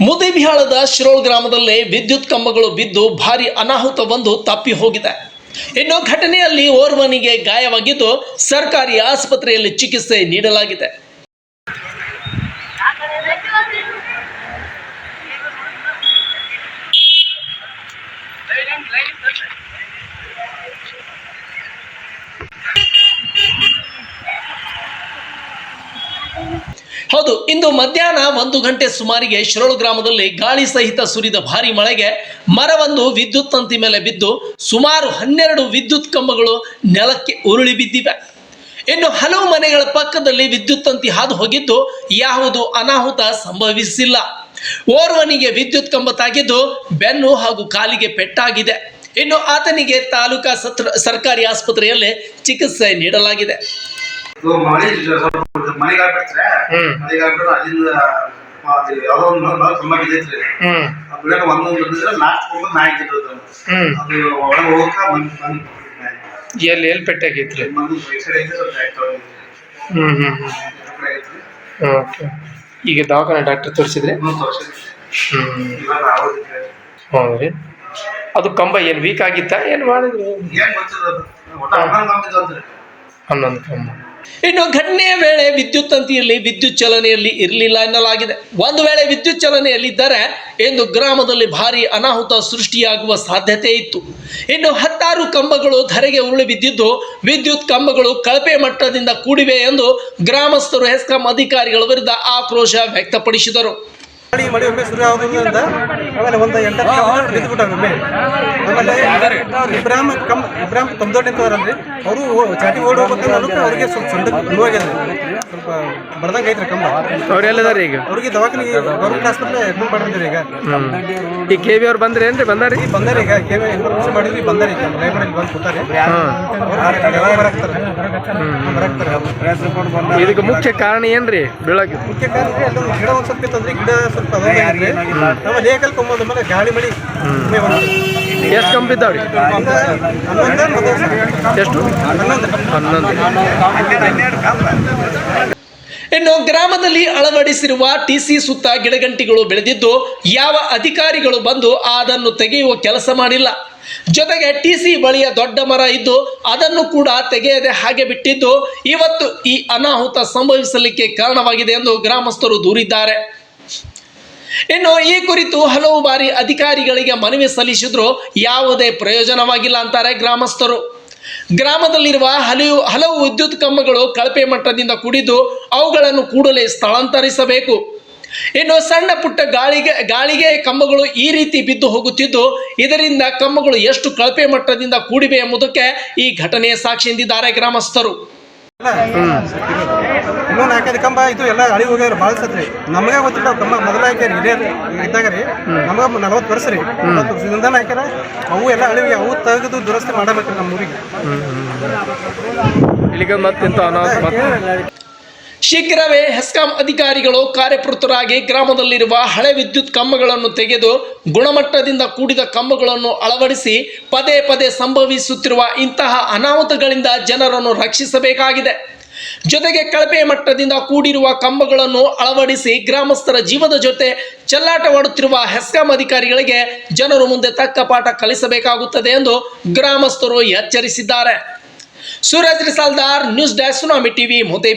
ಮುದಿಬಿಹಾಳದ ಶಿರೋಳ್ ಗ್ರಾಮದಲ್ಲಿ ವಿದ್ಯುತ್ ಕಂಬಗಳು ಬಿದ್ದು ಭಾರಿ ಅನಾಹುತವೊಂದು ತಪ್ಪಿ ಹೋಗಿದೆ. ಇನ್ನು ಘಟನೆಯಲ್ಲಿ ಓರ್ವನಿಗೆ ಗಾಯವಾಗಿದ್ದು ಸರ್ಕಾರಿ ಆಸ್ಪತ್ರೆಯಲ್ಲಿ ಚಿಕಿತ್ಸೆ ನೀಡಲಾಗಿದೆ. ಹೌದು, ಇಂದು ಮಧ್ಯಾಹ್ನ ಒಂದು ಗಂಟೆ ಸುಮಾರಿಗೆ ಶಿರೋಳು ಗ್ರಾಮದಲ್ಲಿ ಗಾಳಿ ಸಹಿತ ಸುರಿದ ಭಾರಿ ಮಳೆಗೆ ಮರವೊಂದು ವಿದ್ಯುತ್ ತಂತಿ ಮೇಲೆ ಬಿದ್ದು ಸುಮಾರು ಹನ್ನೆರಡು ವಿದ್ಯುತ್ ಕಂಬಗಳು ನೆಲಕ್ಕೆ ಉರುಳಿ ಬಿದ್ದಿವೆ. ಇನ್ನು ಹಲವು ಮನೆಗಳ ಪಕ್ಕದಲ್ಲಿ ವಿದ್ಯುತ್ ತಂತಿ ಹಾದು ಹೋಗಿದ್ದು ಯಾವುದು ಅನಾಹುತ ಸಂಭವಿಸಿಲ್ಲ. ಓರ್ವನಿಗೆ ವಿದ್ಯುತ್ ಕಂಬ ತಾಗಿದ್ದು ಬೆನ್ನು ಹಾಗೂ ಕಾಲಿಗೆ ಪೆಟ್ಟಾಗಿದೆ. ಇನ್ನು ಆತನಿಗೆ ತಾಲೂಕಾ ಸತ್ರ ಸರ್ಕಾರಿ ಆಸ್ಪತ್ರೆಯಲ್ಲಿ ಚಿಕಿತ್ಸೆ ನೀಡಲಾಗಿದೆ. ಅಲ್ಲಿಂದ ಯಾವ್ದೋ ಒಂದು ಮರ ಮರ ತುಂಬ ಬಿದ್ದೈತ್ರಿ ಬಿಡಕ್ಕೆ ಒಂದೊಂದು ಬಿದ್ದಿದ್ರೆ ಲಾಸ್ಟ್ ಹೋಗೋದು ನಾಯಿ ಬಿದ್ದದ ಹ್ಮ್. ಅದು ಒಳಗೆ ಹೋಗಕ್ಕ ಎಲ್ಲಿ ಎಲ್ಲಿ ಆಯ್ತು ಹ್ಮ್ ಹ್ಮ್ ಹ್ಮ್. ಓಕೆ. ಈಗ ದವಾಖಾನೆ ಡಾಕ್ಟರ್ ತೋರಿಸಿದ್ರೆ? ಹೌದ್ರಿ. ಅದು ಕಂಬ ಏನು ವೀಕ್ ಆಗಿತ್ತಾ? ಏನು ಮಾಡಿದ್ರು? ಹನ್ನೊಂದು ಕಂಬ. ಇನ್ನು ಘಟನೆಯ ವೇಳೆ ವಿದ್ಯುತ್ ತಂತಿಯಲ್ಲಿ ವಿದ್ಯುತ್ ಚಲನೆಯಲ್ಲಿ ಇರಲಿಲ್ಲ ಎನ್ನಲಾಗಿದೆ. ಒಂದು ವೇಳೆ ವಿದ್ಯುತ್ ಚಲನೆಯಲ್ಲಿದ್ದರೆ ಎಂದು ಗ್ರಾಮದಲ್ಲಿ ಭಾರಿ ಅನಾಹುತ ಸೃಷ್ಟಿಯಾಗುವ ಸಾಧ್ಯತೆ ಇತ್ತು. ಇನ್ನು ಹತ್ತಾರು ಕಂಬಗಳು ಧರೆಗೆ ಉರುಳಿ ಬಿದ್ದಿದ್ದು, ವಿದ್ಯುತ್ ಕಂಬಗಳು ಕಳಪೆ ಮಟ್ಟದಿಂದ ಕೂಡಿವೆ ಎಂದು ಗ್ರಾಮಸ್ಥರು ಹೆಸ್ಕಾಂ ಅಧಿಕಾರಿಗಳ ವಿರುದ್ಧ ಆಕ್ರೋಶ ವ್ಯಕ್ತಪಡಿಸಿದರು. ಮಳಿ ಮಳಿ ಒಮ್ಮೆ ಶುರು ಆಗೋದ್ರಿಂದ ಆಮೇಲೆ ಒಂದು ಎಂಟತ್ತು ಕಿಲೋಮೀಟರ್ ಬಿದ್ದು ಬಿಟ್ಟಾರ ಒಮ್ಮೆ. ಆಮೇಲೆ ಕಮ್ ಕಮ್ದೊಡ್ಡ ಅಂತವ್ರಲ್ರಿ ಅವರು ಚಾಟಿ ಓಡಿ ಹೋಗ್ಬೇಕಂದ್ರೆ ಅವ್ರಿಗೆ ಸ್ವಲ್ಪ ಬಡ್ದಂಗೆ ಐತ್ರಿ ಕಂಬ. ಎಲ್ಲಿದ್ದಾರೆ ಈಗ? ಅವ್ರಿಗೆ ದವಾಖಾನಿಗೆ ಗೌರ್ಮೆಂಟ್ ಆಸ್ಪತ್ರೆ ಅಡ್ಮಿಟ್ ಮಾಡಿದ್ರಿ ಈಗ. ಈ ಕೆ ಬಿ ಅವ್ರು ಬಂದ್ರಿ ಏನ್ರಿ? ಬಂದಾರಿ? ಬಂದಾರ ಈಗ. ಕೇವಲ ಇನ್ಫಾರ್ಮೇಶನ್ ಮಾಡಿದ್ರಿ ಬಂದಾರ ಈಗ. ಲೈಬ್ರರಿ ಬಂದು ಕೂತಾರೆ. ಇದಕ್ಕೆ ಮುಖ್ಯ ಕಾರಣ ಏನ್ರಿ? ಬೀಳಕ್ಕೆ ಮುಖ್ಯ ಕಾರಣ ಅಲ್ಲೊಂದು ಗಿಡ ಒಂದು ಸ್ವಲ್ಪ ಗಿಡ ಸ್ವಲ್ಪ ಕೊಂಬಂದ ಮೇಲೆ ಗಾಳಿ ಮಳಿ. ಎಷ್ಟು ಕಂಬ ಎಷ್ಟು? ಹನ್ನೊಂದು. ಇನ್ನು ಗ್ರಾಮದಲ್ಲಿ ಅಳವಡಿಸಿರುವ ಟಿಸಿ ಸುತ್ತ ಗಿಡಗಂಟಿಗಳು ಬೆಳೆದಿದ್ದು ಯಾವ ಅಧಿಕಾರಿಗಳು ಬಂದು ಅದನ್ನು ತೆಗೆಯುವ ಕೆಲಸ ಮಾಡಿಲ್ಲ. ಜೊತೆಗೆ ಟಿಸಿ ಬಳಿಯ ದೊಡ್ಡ ಮರ ಇದ್ದು ಅದನ್ನು ಕೂಡ ತೆಗೆಯದೆ ಹಾಗೆ ಬಿಟ್ಟಿದ್ದು ಇವತ್ತು ಈ ಅನಾಹುತ ಸಂಭವಿಸಲಿಕ್ಕೆ ಕಾರಣವಾಗಿದೆ ಎಂದು ಗ್ರಾಮಸ್ಥರು ದೂರಿದ್ದಾರೆ. ಇನ್ನು ಈ ಕುರಿತು ಹಲವು ಬಾರಿ ಅಧಿಕಾರಿಗಳಿಗೆ ಮನವಿ ಸಲ್ಲಿಸಿದ್ರು ಯಾವುದೇ ಪ್ರಯೋಜನವಾಗಿಲ್ಲ ಅಂತಾರೆ ಗ್ರಾಮಸ್ಥರು. ಗ್ರಾಮದಲ್ಲಿರುವ ಹಲವು ಹಲವು ವಿದ್ಯುತ್ ಕಂಬಗಳು ಕಳಪೆ ಮಟ್ಟದಿಂದ ಕೂಡಿದ್ದು ಅವುಗಳನ್ನು ಕೂಡಲೇ ಸ್ಥಳಾಂತರಿಸಬೇಕು. ಇನ್ನು ಸಣ್ಣ ಪುಟ್ಟ ಗಾಳಿಗೆ ಗಾಳಿಗೆ ಕಂಬಗಳು ಈ ರೀತಿ ಬಿದ್ದು ಹೋಗುತ್ತಿದ್ದು, ಇದರಿಂದ ಕಂಬಗಳು ಎಷ್ಟು ಕಳಪೆ ಮಟ್ಟದಿಂದ ಕೂಡಿವೆ ಎಂಬುದಕ್ಕೆ ಈ ಘಟನೆಯ ಸಾಕ್ಷಿ ಎಂದಿದ್ದಾರೆ ಗ್ರಾಮಸ್ಥರು. ಇನ್ನೊಂದು ನಾಲ್ಕೈದು ಕಂಬ ಇದು ಎಲ್ಲ ಹಳಿ ಹೋಗ್ಯಾರ ಭಾಳ ಸತ್ರಿ. ನಮಗೆ ಗೊತ್ತಿಲ್ಲ, ಕಂಬ ಮೊದಲ ಹಾಕ್ಯಾರ ಇದೇ ಇದ್ದಾಗ ರೀ. ನಮಗೆ ನಲವತ್ತು ವರ್ಷ ರೀ. ವರ್ಷದಿಂದ ಹಾಕ್ಯಾರ. ಅವು ಎಲ್ಲ ಅಳಿವಿ. ಅವು ತೆಗೆದು ದುರಸ್ತಿ ಮಾಡಬೇಕು ನಮ್ಮ ಊರಿಗೆ ಇಲ್ಲಿಗೆ ಮತ್ತಿಂತ ಅನಾಹುತ ಮತ್ತೆ ಶೀಘ್ರವೇ ಹೆಸ್ಕಾಂ ಅಧಿಕಾರಿಗಳು ಕಾರ್ಯಪ್ರವೃತ್ತರಾಗಿ ಗ್ರಾಮದಲ್ಲಿರುವ ಹಳೆ ವಿದ್ಯುತ್ ಕಂಬಗಳನ್ನು ತೆಗೆದು ಗುಣಮಟ್ಟದಿಂದ ಕೂಡಿದ ಕಂಬಗಳನ್ನು ಅಳವಡಿಸಿ ಪದೇ ಪದೇ ಸಂಭವಿಸುತ್ತಿರುವ ಇಂತಹ ಅನಾಹುತಗಳಿಂದ ಜನರನ್ನು ರಕ್ಷಿಸಬೇಕಾಗಿದೆ. ಜೊತೆಗೆ ಕಳಪೆ ಮಟ್ಟದಿಂದ ಕೂಡಿರುವ ಕಂಬಗಳನ್ನು ಅಳವಡಿಸಿ ಗ್ರಾಮಸ್ಥರ ಜೀವದ ಜೊತೆ ಚೆಲ್ಲಾಟವಾಡುತ್ತಿರುವ ಹೆಸ್ಕಾಂ ಅಧಿಕಾರಿಗಳಿಗೆ ಜನರು ಮುಂದೆ ತಕ್ಕ ಪಾಠ ಕಲಿಸಬೇಕಾಗುತ್ತದೆ ಎಂದು ಗ್ರಾಮಸ್ಥರು ಎಚ್ಚರಿಸಿದ್ದಾರೆ. Suraj Saldar news desk Tsunami TV ಮೋತೆ